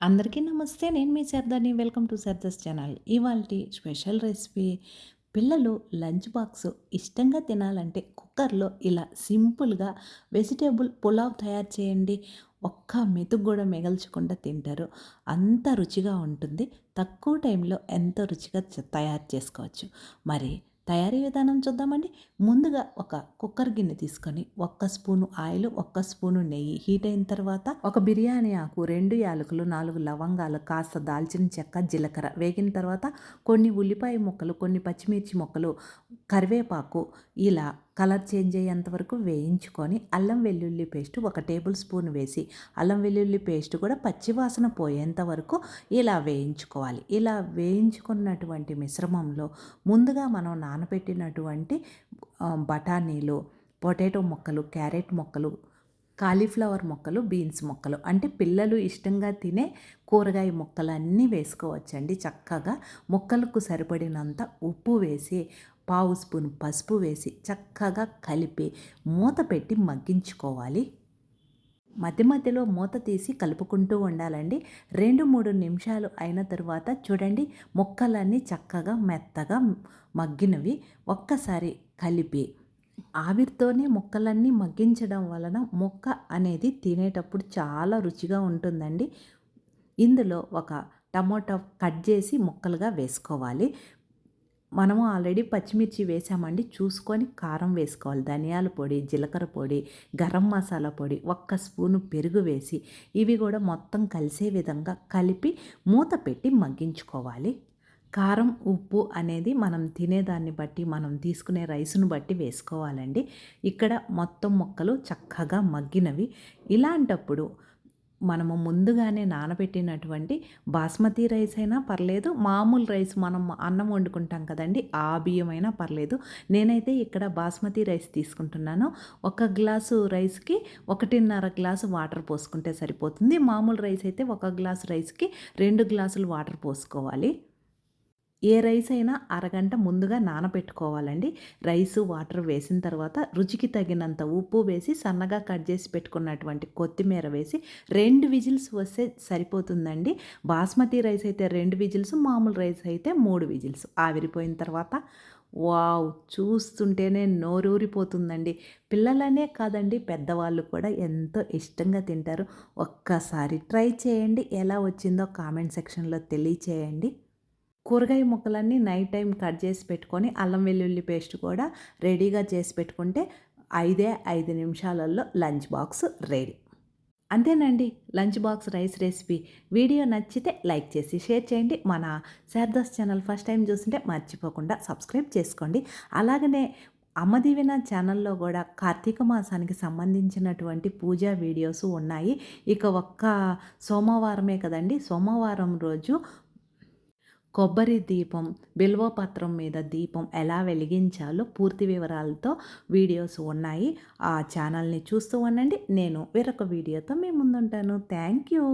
అందరికీ నమస్తే నేను మీ సర్దాని వెల్కమ్ టు సర్దస్ ఛానల్. ఇవాళ స్పెషల్ రెసిపీ పిల్లలు లంచ్ బాక్స్ ఇష్టంగా తినాలంటే కుక్కర్లో ఇలా సింపుల్గా వెజిటేబుల్ పులావ్ తయారు చేయండి. ఒక్క మెతుకు కూడా మిగల్చకుండా తింటారు. అంత రుచిగా ఉంటుంది. తక్కువ టైంలో ఎంతో రుచిగా తయారు చేసుకోవచ్చు. మరి తయారీ విధానం చూద్దామండి. ముందుగా ఒక కుక్కర్ గిన్నె తీసుకొని ఒక్క స్పూను ఆయిల్ ఒక్క స్పూను నెయ్యి హీట్ అయిన తర్వాత ఒక బిర్యానీ ఆకు రెండు యాలకులు నాలుగు లవంగాలు కాస్త దాల్చిన చెక్క జీలకర్ర వేగిన తర్వాత కొన్ని ఉల్లిపాయ ముక్కలు కొన్ని పచ్చిమిర్చి ముక్కలు కరివేపాకు ఇలా కలర్ చేంజ్ అయ్యేంత వరకు వేయించుకొని అల్లం వెల్లుల్లి పేస్ట్ ఒక టేబుల్ స్పూన్ వేసి అల్లం వెల్లుల్లి పేస్ట్ కూడా పచ్చివాసన పోయేంత వరకు ఇలా వేయించుకోవాలి. ఇలా వేయించుకున్నటువంటి మిశ్రమంలో ముందుగా మనం నానబెట్టినటువంటి బఠానీలు పొటాటో మొక్కలు క్యారెట్ మొక్కలు కాలీఫ్లవర్ మొక్కలు బీన్స్ మొక్కలు అంటే పిల్లలు ఇష్టంగా తినే కూరగాయ మొక్కలన్నీ వేసుకోవచ్చండి. చక్కగా మొక్కలకు సరిపడినంత ఉప్పు వేసి పావు స్పూన్ పసుపు వేసి చక్కగా కలిపి మూత పెట్టి మగ్గించుకోవాలి. మధ్య మధ్యలో మూత తీసి కలుపుకుంటూ ఉండాలండి. రెండు మూడు నిమిషాలు అయిన తర్వాత చూడండి ముక్కలన్నీ చక్కగా మెత్తగా మగ్గినవి. ఒక్కసారి కలిపి ఆవిరితోనే మొక్కలన్నీ మగ్గించడం వలన మొక్క అనేది తినేటప్పుడు చాలా రుచిగా ఉంటుందండి. ఇందులో ఒక టమోటా కట్ చేసి ముక్కలుగా వేసుకోవాలి. మనము ఆల్రెడీ పచ్చిమిర్చి వేసామండి. చూసుకొని కారం వేసుకోవాలి. ధనియాల పొడి జీలకర్ర పొడి గరం మసాలా పొడి ఒక్క స్పూను పెరుగు వేసి ఇవి కూడా మొత్తం కలిసే విధంగా కలిపి మూత పెట్టి మగ్గించుకోవాలి. కారం ఉప్పు అనేది మనం తినేదాన్ని బట్టి మనం తీసుకునే రైసును బట్టి వేసుకోవాలండి. ఇక్కడ మొత్తం మొక్కలు చక్కగా మగ్గినవి. ఇలాంటప్పుడు మనము ముందుగానే నానబెట్టినటువంటి బాస్మతి రైస్ అయినా పర్లేదు మామూలు రైస్ మనం అన్నం వండుకుంటాం కదండి ఆ బియ్యం అయినా పర్లేదు. నేనైతే ఇక్కడ బాస్మతి రైస్ తీసుకుంటున్నాను. ఒక గ్లాసు రైస్కి ఒకటిన్నర గ్లాసు వాటర్ పోసుకుంటే సరిపోతుంది. మామూలు రైస్ అయితే ఒక గ్లాసు రైస్కి రెండు గ్లాసులు వాటర్ పోసుకోవాలి. ఏ రైస్ అయినా అరగంట ముందుగా నానబెట్టుకోవాలండి. రైసు వాటర్ వేసిన తర్వాత రుచికి తగినంత ఉప్పు వేసి సన్నగా కట్ చేసి పెట్టుకున్నటువంటి కొత్తిమీర వేసి రెండు విజిల్స్ వస్తే సరిపోతుందండి. బాస్మతి రైస్ అయితే రెండు విజిల్స్ మామూలు రైస్ అయితే మూడు విజిల్స్. ఆవిరిపోయిన తర్వాత వావ్! చూస్తుంటేనే నోరూరిపోతుందండి. పిల్లలనే కాదండి పెద్దవాళ్ళు కూడా ఎంతో ఇష్టంగా తింటారు. ఒక్కసారి ట్రై చేయండి. ఎలా వచ్చిందో కామెంట్ సెక్షన్లో తెలియచేయండి. కూరగాయ ముక్కలన్నీ నైట్ టైం కట్ చేసి పెట్టుకొని అల్లం వెల్లుల్లి పేస్ట్ కూడా రెడీగా చేసి పెట్టుకుంటే ఐదే ఐదు నిమిషాలలో లంచ్ బాక్స్ రెడీ. అంతేనండి lunch box rice recipe. Video నచ్చితే లైక్ చేసి షేర్ చేయండి. మన శారదాస్ ఛానల్ ఫస్ట్ టైం చూస్తుంటే మర్చిపోకుండా సబ్స్క్రైబ్ చేసుకోండి. అలాగనే అమ్మదీవిన ఛానల్లో కూడా కార్తీక మాసానికి సంబంధించినటువంటి పూజా వీడియోస్ ఉన్నాయి. ఇక ఒక్క సోమవారమే కదండి సోమవారం రోజు కొబ్బరి దీపం బిల్వపత్రం మీద దీపం ఎలా వెలిగించాలో పూర్తి వివరాలతో వీడియోస్ ఉన్నాయి. ఆ ఛానల్ని చూస్తూ ఉండండి. నేను వేరొక వీడియోతో మీ ముందుంటాను. Thank you.